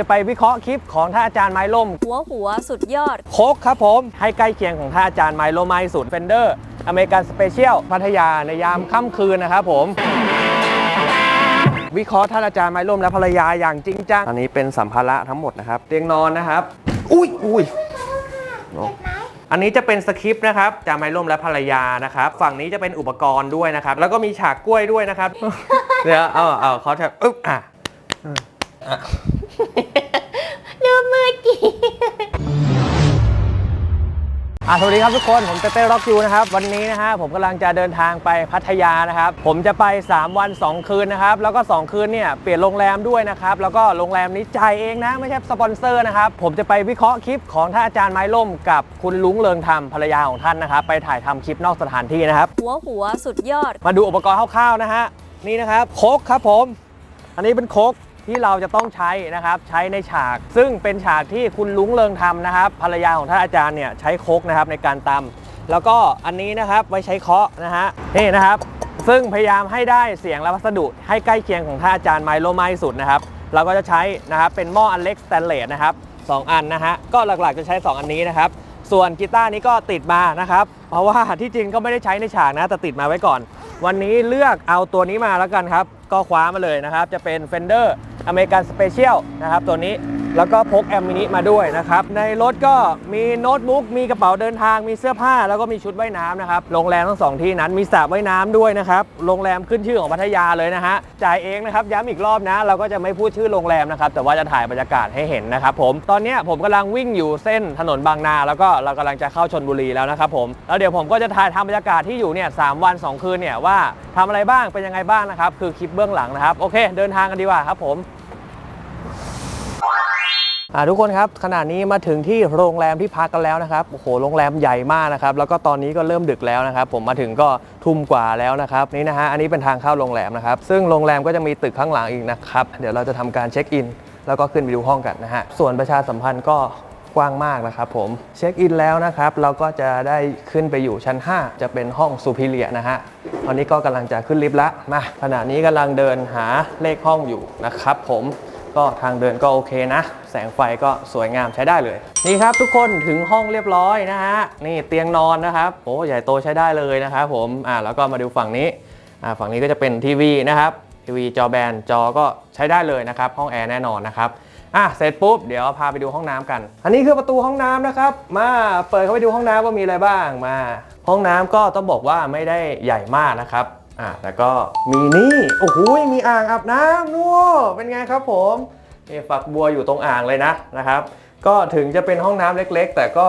จะไปวิเคราะห์คลิปของท่านอาจารย์ไม้ล่ม หัวหัวสุดยอด โคกครับผมให้ใกล้เคียงของท่านอาจารย์ไมโลไมสุดเฟนเดอร์อเมริกันสเปเชียลพัทยาในยามค่ำคืนนะครับผม วิเคราะห์ท่านอาจารย์ไมล่มและภรรยาอย่างจริงจังอันนี้เป็นสัมภาระทั้งหมดนะครับ เตียงนอนนะครับ อุ้ยอุ้ยอันนี้จะเป็นสคริปต์นะครับจากไมล่มและภรรยานะครับ ฝั่งนี้จะเป็นอุปกรณ์ด้วยนะครับ แล้วก็มีฉากกล้วยด้วยนะครับ เดี๋ยวเอาเอาเขาจะอึ๊บอะลื อะสวัสดีครับทุกคนผมเต้เต้ร็อกยูนะครับวันนี้นะฮะผมกำลังจะเดินทางไปพัทยานะครับผมจะไป 3 วัน 2 คืนนะครับแล้วก็ 2 คืนเนี่ยเปลี่ยนโรงแรมด้วยนะครับแล้วก็โรงแรมนี้จ่ายเองนะไม่ใช่สปอนเซอร์นะครับผมจะไปวิเคราะห์คลิปของท่านอาจารย์ไม้ล่ม กับคุณลุงเลิงธรรมภรรยาของท่านนะครับไปถ่ายทำคลิปนอกสถานที่นะครับหัวหัวสุดยอด มาดูอุปกรณ์คร่าวๆนะฮะนี่นะครับโคกครับผม อันนี้เป็นโคก ที่เราจะต้องใช้นะครับใช้ในฉาก ซึ่งเป็นฉากที่คุณลุงเลิงทำนะครับ ภรรยาของท่านอาจารย์เนี่ยใช้โคกนะครับในการตำแล้วก็อันนี้นะครับไว้ใช้เคาะนะฮะนี่นะครับ ซึ่งพยายามให้ได้เสียงและวัสดุให้ใกล้เคียงของท่านอาจารย์ไมโลไมสุดนะครับเราก็จะใช้นะครับเป็นหม้ออันเล็กสแตนเลสนะครับสองอันนะฮะก็หลักๆจะใช้ 2 อันนี้นะครับส่วนกีตาร์นี้ก็ติดมานะครับ เพราะว่าที่จริงก็ไม่ได้ใช้ในฉากนะแต่ติดมาไว้ก่อน วันนี้เลือกเอาตัวนี้มาแล้วกันครับ ก็คว้ามาเลยนะครับ จะเป็น Fender American Special นะครับตัวนี้ แล้วก็พกแอมมินิมาด้วยนะครับ ในรถก็มีโน้ตบุ๊ก มีกระเป๋าเดินทาง มีเสื้อผ้า แล้วก็มีชุดว่ายน้ำนะครับ โรงแรมทั้งสองที่นั้นมีสระว่ายน้ำด้วยนะครับ โรงแรมขึ้นชื่อของพัทยาเลยนะฮะ จ่ายเองนะครับ ย้ำอีกรอบนะ เราก็จะไม่พูดชื่อโรงแรมนะครับ แต่ว่าจะถ่ายบรรยากาศให้เห็นนะครับผม ตอนนี้ผมกำลังวิ่งอยู่เส้นถนนบางนา แล้วก็เรากำลังจะเข้าชนบุรีแล้วนะครับผม แล้วเดี๋ยวผมก็จะถ่ายทำบรรยากาศที่อยู่เนี่ยสามวันสองคืนเนี่ยว่าทำอะไรบ้าง เป็นยังไงบ้างนะครับ คือคลิปเบื้องหลังนะครับ โอเค เดินทางกันดีกว่าครับผม ทุกคนครับขณะนี้มาถึงที่โรงแรมที่พักกันแล้วนะครับโอ้โหโรงแรมใหญ่มากนะครับแล้วก็ตอนนี้ก็เริ่มดึกแล้วนะครับ ผมมาถึงก็ทุ่มกว่าแล้วนะครับนี่นะฮะอันนี้เป็นทางเข้าโรงแรมนะครับ ซึ่งโรงแรมก็จะมีตึกข้างหลังอีกนะครับเดี๋ยวเราจะทำการเช็คอิน แล้วก็ขึ้นไปดูห้องกันนะฮะส่วนประชาสัมพันธ์ก็กว้างมากนะครับผมเช็คอินแล้วนะครับเราก็จะได้ขึ้นไปอยู่ชั้น 5 จะเป็นห้องซูพิเลียนะฮะตอนนี้ก็กำลังจะขึ้นลิฟต์ละมาขณะนี้กำลังเดินหาเลขห้องอยู่นะครับผม ก็ทางเดินก็โอเคนะ แสงไฟก็สวยงามใช้ได้เลย นี่ครับทุกคนถึงห้องเรียบร้อยนะฮะ นี่เตียงนอนนะครับโอ้ใหญ่โตใช้ได้เลยนะครับผมอ่าแล้วก็มาดูฝั่งนี้อ่าฝั่งนี้ก็จะเป็นทีวีนะครับทีวีจอแบนจอก็ใช้ได้เลยนะครับ ห้องแอร์แน่นอนนะครับอะเสร็จปุ๊บเดี๋ยวพาไปดูห้องน้ำกัน อันนี้คือประตูห้องน้ำนะครับ มาเปิดเข้าไปดูห้องน้ำว่ามีอะไรบ้างมา ห้องน้ำก็ต้องบอกว่าไม่ได้ใหญ่มากนะครับ อะแต่ก็มีนี่โอ้โหมีอ่างอาบน้ำนู่นเป็นไงครับผมนี่ฝักบัวอยู่ตรงอ่างเลยนะนะครับ ก็ถึงจะเป็นห้องน้ำเล็กๆ แต่ก็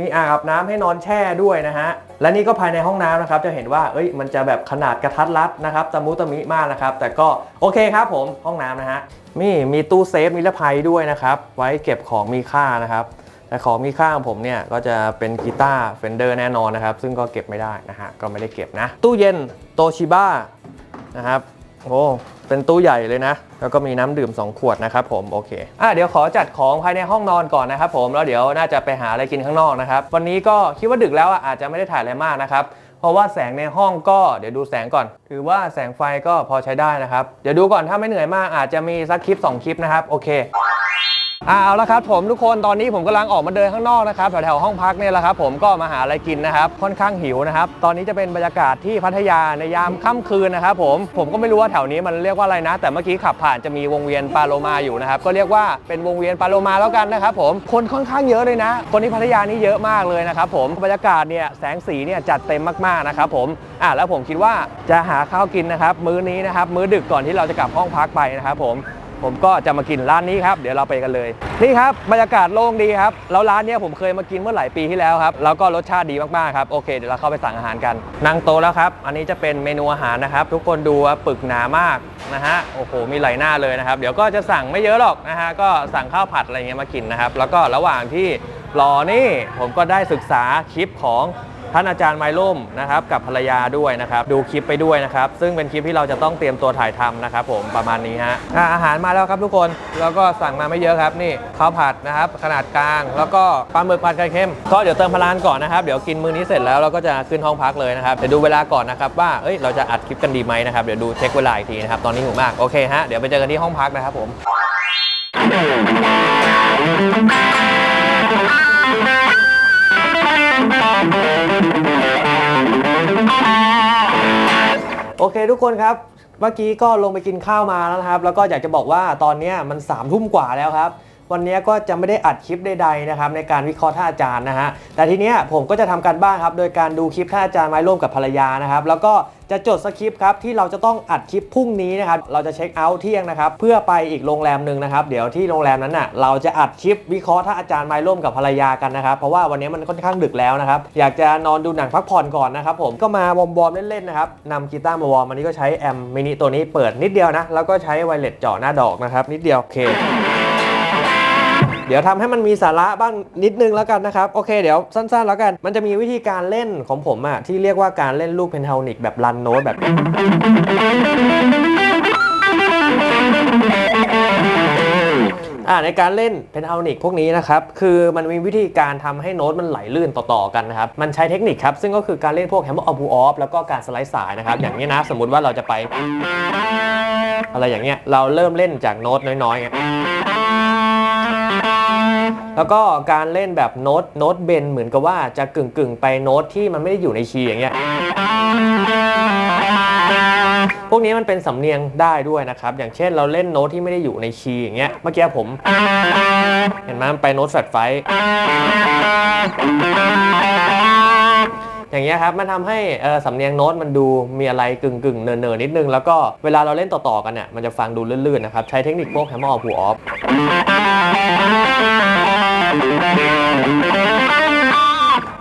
มีอ่างอาบน้ำให้นอนแช่ด้วยนะฮะ และนี่ก็ภายในห้องน้ำนะครับ จะเห็นว่า เอ้ย มันจะแบบขนาดกระทัดรัดนะครับ ตะมุตะมิมากนะครับ แต่ก็โอเคครับผม ห้องน้ำนะฮะมีมีตู้เซฟนิรภัยด้วยนะครับ ไว้เก็บของมีค่านะครับ แต่ของมีค่าของผมเนี่ยก็จะเป็นกีตาร์เฟนเดอร์แน่นอนนะครับ ซึ่งก็เก็บไม่ได้นะฮะก็ไม่ได้เก็บนะ ตู้เย็นโตชิบ้านะครับโอ้เป็นตู้ใหญ่เลยนะ แล้วก็มีน้ำดื่ม 2 ขวดนะครับผม โอเคอะเดี๋ยวขอจัดของภายในห้องนอนก่อนนะครับผมแล้วเดี๋ยวน่าจะไปหาอะไรกินข้างนอกนะครับ วันนี้ก็คิดว่าดึกแล้วอะอาจจะไม่ได้ถ่ายอะไรมากนะครับเพราะว่าแสงในห้องก็เดี๋ยวดูแสงก่อน ถือว่าแสงไฟก็พอใช้ได้นะครับ เดี๋ยวดูก่อนถ้าไม่เหนื่อยมากอาจจะมีสักคลิป 2 คลิปนะครับ โอเค อ่าเอาละครับผมทุกคนตอนนี้ผมกำลังออกมาเดินข้างนอกนะครับแถวๆห้องพักเนี่ยแหละครับผมก็มาหาอะไรกินนะครับค่อนข้างหิวนะครับตอนนี้จะเป็นบรรยากาศที่พัทยาในยามค่ำคืนนะครับผมผมก็ไม่รู้ว่าแถวนี้มันเรียกว่าอะไรนะ แต่เมื่อกี้ขับผ่านจะมีวงเวียนปาโลมาอยู่นะครับก็เรียกว่าเป็นวงเวียนปาโลมาแล้วกันนะครับผมคนค่อนข้างเยอะเลยนะ คนที่พัทยานี่เยอะมากเลยนะครับผมบรรยากาศเนี่ยแสงสีเนี่ยจัดเต็มมากๆนะครับผมอ่าแล้วผมคิดว่าจะหาข้าวกินนะครับมื้อนี้นะครับมื้อดึกก่อนที่เราจะกลับห้องพักไปนะครับผม ผมก็จะมากินร้านนี้ครับ เดี๋ยวเราไปกันเลย นี่ครับบรรยากาศโล่งดีครับ แล้วร้านนี้ผมเคยมากินเมื่อหลายปีที่แล้วครับ แล้วก็รสชาติดีมากๆครับ โอเค เดี๋ยวเราเข้าไปสั่งอาหารกัน นั่งโต๊ะแล้วครับ อันนี้จะเป็นเมนูอาหารนะครับ ทุกคนดูว่าปึกหนามากนะฮะ โอ้โห มีหลายหน้าเลยนะครับ เดี๋ยวก็จะสั่งไม่เยอะหรอกนะฮะ ก็สั่งข้าวผัดอะไรเงี้ยมากินนะครับ แล้วก็ระหว่างที่รอนี่ผมก็ได้ศึกษาคลิปของ ท่านอาจารย์ไมล่มนะครับกับภรรยาด้วยนะครับดูคลิปไปด้วยนะครับ ซึ่งเป็นคลิปที่เราจะต้องเตรียมตัวถ่ายทำนะครับผมประมาณนี้ฮะอาหารมาแล้วครับทุกคนแล้วก็สั่งมาไม่เยอะครับนี่ข้าวผัดนะครับขนาดกลาง แล้วก็ปลาหมึกผัดไข่เค็มก็เดี๋ยวเติมพลานก่อนนะครับเดี๋ยวกินมื้อนี้เสร็จแล้วเราก็จะขึ้นห้องพักเลยนะครับเดี๋ยวดูเวลาก่อนนะครับว่าเอ้ยเราจะอัดคลิปกันดีไหมนะครับเดี๋ยวดูเช็คเวลาอีกทีนะครับตอนนี้หิวมากโอเคฮะเดี๋ยวไปเจอกันที่ห้องพักนะครับผม Thank you. โอเคทุกคนครับ เมื่อกี้ก็ลงไปกินข้าวมาแล้วนะครับ แล้วก็อยากจะบอกว่าตอนนี้มัน3ามทุ่มกว่าแล้วครับ วันนี้ก็จะไม่ได้อัดคลิปใดๆนะครับในการวิเคราะห์ท่าอาจารย์นะฮะแต่ทีเนี้ยผมก็จะทำการบ้านครับโดยการดูคลิปท่าอาจารย์ไม้ร่วมกับภรรยานะครับแล้วก็จะจดสคริปต์ครับที่เราจะต้องอัดคลิปพรุ่งนี้นะครับเราจะเช็คเอาท์เที่ยงนะครับเพื่อไปอีกโรงแรมหนึ่งนะครับเดี๋ยวที่โรงแรมนั้นน่ะเราจะอัดคลิปวิเคราะห์ท่าอาจารย์ไม้ร่วมกับภรรยากันนะครับเพราะว่าวันนี้มันค่อนข้างดึกแล้วนะครับอยากจะนอนดูหนังพักผ่อนก่อนนะครับผมก็มาวอร์มๆเล่นๆนะครับนำกีตาร์มาวอมอันนี้ก็ใช้แอมมินิตัวนี้เปิดนิดเดียวนะแล้วก็ใช้ไวเลสจาะหน้าดอกนะครับนิดเดียวโอเค เดี๋ยวทำให้มันมีสาระบ้างนิดนึงแล้วกันนะครับ โอเคเดี๋ยวสั้นๆ แล้วกัน มันจะมีวิธีการเล่นของผมอะที่เรียกว่าการเล่นลูกเพนทานิกแบบรันโน้ตแบบอ่าในการเล่นเพนทานิกพวกนี้นะครับคือมันมีวิธีการทำให้โน้ตมันไหลลื่นต่อๆกันนะครับมันใช้เทคนิคครับซึ่งก็คือการเล่นพวกแฮมเมอร์ออฟบูออฟแล้วก็การสไลด์สายนะครับอย่างนี้นะสมมุติว่าเราจะไป อะไรอย่างเงี้ยเราเริ่มเล่นจากโน้ตน้อยๆ แล้วก็การเล่นแบบโน้ตโน้ตเบนเหมือนกับว่าจะกึ่งกึ่งไปโน้ตที่มันไม่ได้อยู่ในคีย์อย่างเงี้ยพวกนี้มันเป็นสำเนียงได้ด้วยนะครับ อย่างเช่นเราเล่นโน้ตที่ไม่ได้อยู่ในคีย์อย่างเงี้ยเมื่อกี้ผม เห็นไหมมันไปโน้ตแฟลตไฟ อย่างเงี้ยครับมันทำให้สำเนียงโน้ตมันดูมีอะไรกึ่งกึ่งเนินๆนิดนึง แล้วก็เวลาเราเล่นต่อๆกันเนี่ยมันจะฟังดูลื่นๆนะครับ ใช้เทคนิคพวก hammer on pull off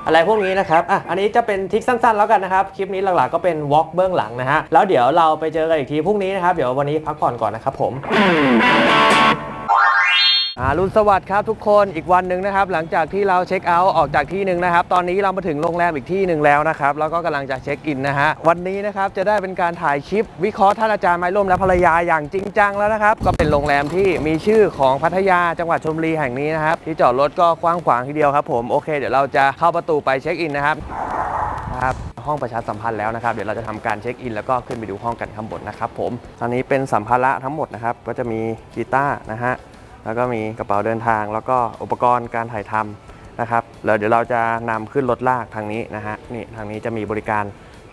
อะไรพวกนี้นะครับ อะ อันนี้จะเป็นทิคสั้นๆ แล้วกันนะครับ คลิปนี้หลักๆก็เป็นวอล์กเบื้องหลังนะฮะ แล้วเดี๋ยวเราไปเจอกันอีกทีพรุ่งนี้นะครับ เดี๋ยววันนี้พักผ่อนก่อนนะครับผม อารุณสวัสดิ์ครับทุกคนอีกวันหนึ่งนะครับ หลังจากที่เราเช็คเอาท์ออกจากที่หนึ่งนะครับ ตอนนี้เรามาถึงโรงแรมอีกที่หนึ่งแล้วนะครับ แล้วก็กำลังจะเช็คอินนะฮะวันนี้นะครับจะได้เป็นการถ่ายคลิป วิเคราะห์ท่านอาจารย์ไม้ร่มและภรรยาอย่างจริงจังแล้วนะครับ ก็เป็นโรงแรมที่มีชื่อของพัทยาจังหวัดชลบุรีแห่งนี้นะครับที่จอดรถก็กว้างขวางทีเดียวครับผมโอเคเดี๋ยวเราจะเข้าประตูไปเช็คอินนะครับครับห้องประชาสัมพันธ์แล้วนะครับ เดี๋ยวเราจะทำการเช็คอินแล้วก็ขึ้นไปดูห้องกันข้างบนนะครับผมตอนนี้เป็นสัมภาระทั้งหมดนะครับก็จะมีกีตาร์นะฮะ แล้วก็มีกระเป๋าเดินทาง แล้วก็อุปกรณ์การถ่ายทำนะครับแล้วเดี๋ยวเราจะนำขึ้นรถลากทางนี้นะฮะนี่ทางนี้จะมีบริการ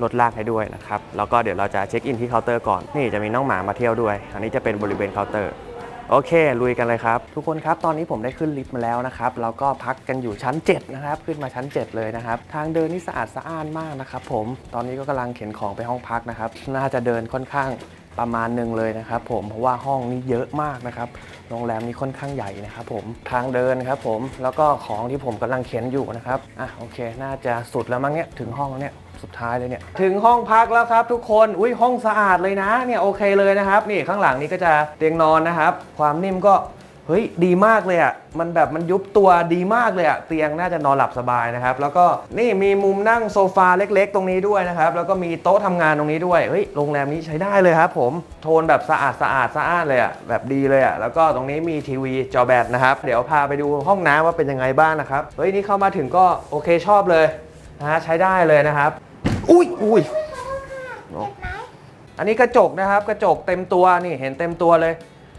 รถลากให้ด้วยนะครับแล้วก็เดี๋ยวเราจะเช็คอินที่เคาน์เตอร์ก่อนนี่จะมีน้องหมามาเที่ยวด้วย อันนี้จะเป็นบริเวณเคาน์เตอร์โอเค ลุยกันเลยครับ ทุกคนครับตอนนี้ผมได้ขึ้นลิฟต์มาแล้วนะครับแล้วก็พักกันอยู่ชั้น 7 นะครับ ขึ้นมาชั้น 7 เลยนะครับ ทางเดินนี่สะอาดสะอ้านมากนะครับผมตอนนี้ก็กำลังเข็นของไปห้องพักนะครับ น่าจะเดินค่อนข้าง ประมาณหนึ่งเลยนะครับผมเพราะว่าห้องนี้เยอะมากนะครับโรงแรมนี้ค่อนข้างใหญ่นะครับผมทางเดินครับผมแล้วก็ของที่ผมกำลังเข็นอยู่นะครับอะโอเค น่าจะสุดแล้วมั้งเนี่ยถึงห้องแล้วเนี่ยสุดท้ายเลยเนี่ยถึงห้องพักแล้วครับทุกคนอุ้ยห้องสะอาดเลยนะเนี่ยโอเคเลยนะครับ นี่ข้างหลังนี้ก็จะเตียงนอนนะครับ ความนิ่มก็ เฮ้ยดีมากเลยอะมันแบบมันยุบตัวดีมากเลยอะเตียงน่าจะนอนหลับสบายนะครับ แล้วก็นี่มีมุมนั่งโซฟาเล็กๆ ตรงนี้ด้วยนะครับ แล้วก็มีโต๊ะทำงานตรงนี้ด้วยเฮ้ยโรงแรมนี้ใช้ได้เลยครับผมโทนแบบสะอาดสะอาดสะอาดเลยอะแบบดีเลยอะแล้วก็ตรงนี้มีทีวีจอแบตนะครับ เดี๋ยวพาไปดูห้องน้ำว่าเป็นยังไงบ้างนะครับเฮ้ยนี่เข้ามาถึงก็โอเคชอบเลยนะฮะใช้ได้เลยนะครับ อุ้ยอุ้ยอันนี้กระจกนะครับ กระจกเต็มตัวนี่เห็นเต็มตัวเลย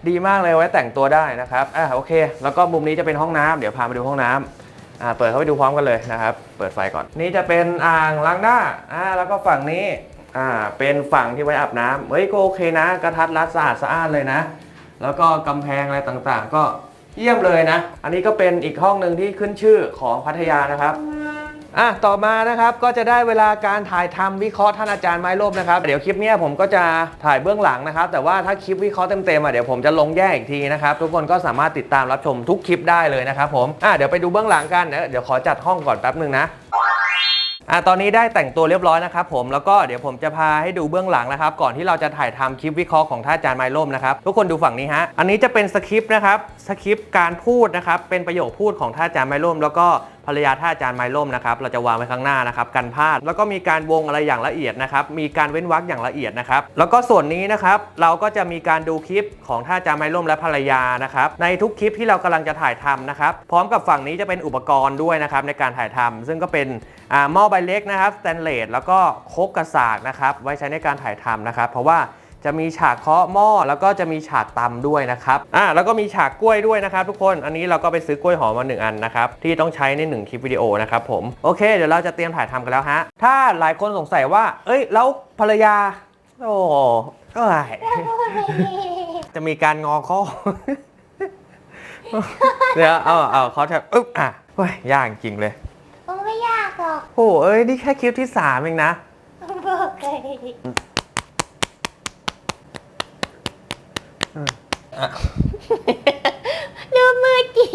ดีมากเลยไว้แต่งตัวได้นะครับอะโอเค แล้วก็มุมนี้จะเป็นห้องน้ำเดี๋ยวพาไปดูห้องน้ำอ่าเปิดเข้าไปดูพร้อมกันเลยนะครับ เปิดไฟก่อน นี่จะเป็นอ่างล้างหน้าอ่าแล้วก็ฝั่งนี้อ่าเป็นฝั่งที่ไว้อาบน้ำเฮ้ยก็โอเคนะ กระทัดรัดสะอาดสะอานเลยนะ แล้วก็กำแพงอะไรต่างๆ ก็เยี่ยมเลยนะ อันนี้ก็เป็นอีกห้องหนึ่งที่ขึ้นชื่อของพัทยานะครับ อะต่อมานะครับก็จะได้เวลาการถ่ายทำวิเคราะห์ท่านอาจารย์ไม้ร่มนะครับเดี๋ยวคลิปนี้ผมก็จะถ่ายเบื้องหลังนะครับ แต่ว่าถ้าคลิปวิเคราะห์เต็มๆอะเดี๋ยวผมจะลงแยกอีกทีนะครับทุกคนก็สามารถติดตามรับชมทุกคลิปได้เลยนะครับผมอะเดี๋ยวไปดูเบื้องหลังกันเดี๋ยวเดี๋ยวขอจัดห้องก่อนแป๊บหนึ่งนะอะตอนนี้ได้แต่งตัวเรียบร้อยนะครับผมแล้วก็เดี๋ยวผมจะพาให้ดูเบื้องหลังนะครับ ก่อนที่เราจะถ่ายทำคลิปวิเคราะห์ของท่านอาจารย์ไม้ร่มนะครับทุกคนดูฝั่งนี้ฮะอันนี้จะเป็นสคริปต์นะครับสคริปต์การพูดนะครับเป็นประโยคพูดของท่าอาจารย์ไม้ร่มแล้วก็ ภรรยาท่าอาจารย์ไม้ร่มนะครับเราจะวางไว้ข้างหน้านะครับกันพลาด แล้วก็มีการวงอะไรอย่างละเอียดนะครับมีการเว้นวรรคอย่างละเอียดนะครับแล้วก็ส่วนนี้นะครับเราก็จะมีการดูคลิปของท่าอาจารย์ไม้ร่มและภรรยานะครับในทุกคลิปที่เรากำลังจะถ่ายทำนะครับพร้อมกับฝั่งนี้จะเป็นอุปกรณ์ด้วยนะครับในการถ่ายทำซึ่งก็เป็นอ่าหม้อใบเล็กนะครับสแตนเลสแล้วก็โคกกระสากนะครับไว้ใช้ในการถ่ายทำนะครับเพราะว่า จะมีฉากเคาะหม้อแล้วก็จะมีฉากตำด้วยนะครับอ่าแล้วก็มีฉากกล้วยด้วยนะครับทุกคนอันนี้เราก็ไปซื้อกล้วยหอมมาหนึ่งอันนะครับที่ต้องใช้ในหนึ่งคลิปวิดีโอนะครับผมโอเค เดี๋ยวเราจะเตรียมถ่ายทำกันแล้วฮะถ้าหลายคนสงสัยว่า เอ้ยแล้วภรรยาโอ้เอ้ยจะมีการงอข้อเดี๋ยวเอาเอาเขาจะอึ๊บอะเฮ้ยยากจริงเลยมันไม่ยากหรอกโอ้เอ้ยนี่แค่คลิปที่สามเองนะ บอกเลย ดูมือจี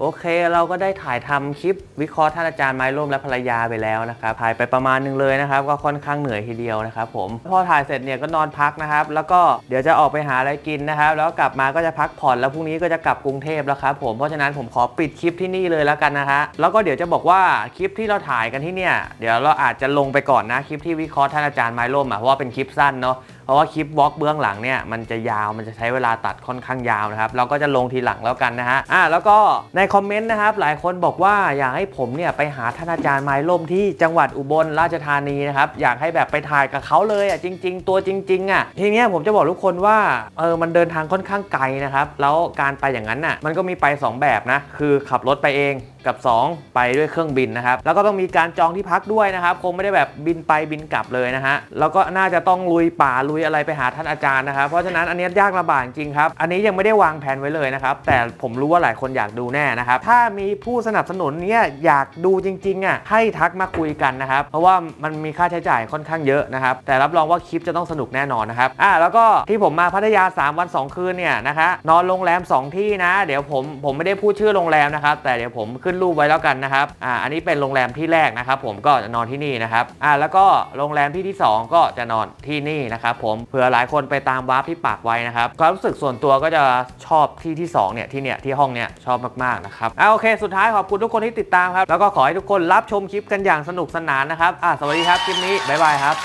โอเคเราก็ได้ถ่ายทำคลิปวิเคราะห์ท่านอาจารย์ไม้ร่มและภรรยาไปแล้วนะครับถ่ายไปประมาณหนึงเลยนะครับ ก็ค่อนข้างเหนื่อยทีเดียวนะครับผมพอถ่ายเสร็จเนี่ยก็นอนพักนะครับ แล้วก็เดี๋ยวจะออกไปหาอะไรกินนะครับ แล้วกลับมาก็จะพักผ่อนแล้วพรุ่งนี้ก็จะกลับกรุงเทพแล้วครับผมเพราะฉะนั้นผมขอปิดคลิปที่นี่เลยแล้วกันนะฮะแล้วก็เดี๋ยวจะบอกว่าคลิปที่เราถ่ายกันที่เนี่ยเดี๋ยวเราอาจจะลงไปก่อนนะคลิปที่วิเคราะห์ท่านอาจารย์ไม้ร่มอะเพราะว่าเป็นคลิปสั้นเนาะ ราะว่าคลิปวอล์กเบื้องหลังเนี่ยมันจะยาวมันจะใช้เวลาตัดค่อนข้างยาวนะครับเราก็จะลงทีหลังแล้วกันนะฮะอ่าแล้วก็ในคอมเมนต์นะครับหลายคนบอกว่าอยากให้ผมเนี่ยไปหาท่านอาจารย์ไม้ล่มที่จังหวัดอุบลราชธานีนะครับอยากให้แบบไปถ่ายกับเขาเลยอะจริง ๆ ตัวจริงๆอะทีเนี้ยผมจะบอกทุกคนว่าเออมันเดินทางค่อนข้างไกลนะครับแล้วการไปอย่างนั้นน่ะมันก็มีไป 2 แบบนะคือขับรถไปเอง กับ 2 ไปด้วยเครื่องบินนะครับ แล้วก็ต้องมีการจองที่พักด้วยนะครับ คงไม่ได้แบบบินไปบินกลับเลยนะฮะ แล้วก็น่าจะต้องลุยป่าลุยอะไรไปหาท่านอาจารย์นะครับ เพราะฉะนั้นอันนี้ยากลำบากจริงครับ อันนี้ยังไม่ได้วางแผนไว้เลยนะครับ แต่ผมรู้ว่าหลายคนอยากดูแน่นะครับ ถ้ามีผู้สนับสนุนเนี้ยอยากดูจริงๆอะให้ทักมาคุยกันนะครับ เพราะว่ามันมีค่าใช้จ่ายค่อนข้างเยอะนะครับ แต่รับรองว่าคลิปจะต้องสนุกแน่นอนนะครับ อ่าแล้วก็ที่ผมมาพัทยา 3 วัน 2 คืนเนี่ยนะคะ นอนโรงแรม 2 ที่นะ เดี๋ยวผมผมไม่ได้พูดชื่อโรงแรมนะครับ แต่เดี๋ยวผมขึ้นรูปไว้แล้วกันนะครับอ่าอันนี้เป็นโรงแรมที่แรกนะครับ ผมก็จะนอนที่นี่นะครับอ่าแล้วก็โรงแรมที่ที่ 2 ก็จะนอนที่นี่นะครับผมเผื่อหลายคนไปตามวาร์ปที่ปากไว้นะครับความรู้สึกส่วนตัวก็จะชอบที่ที่2เนี่ยที่เนี่ยที่ห้องเนี่ยชอบมากๆนะครับอ่าโอเค สุดท้ายขอบคุณทุกคนที่ติดตามครับแล้วก็ขอให้ทุกคนรับชมคลิปกันอย่างสนุกสนานนะครับอ่าสวัสดีครับคลิปนี้บ๊ายบายครับ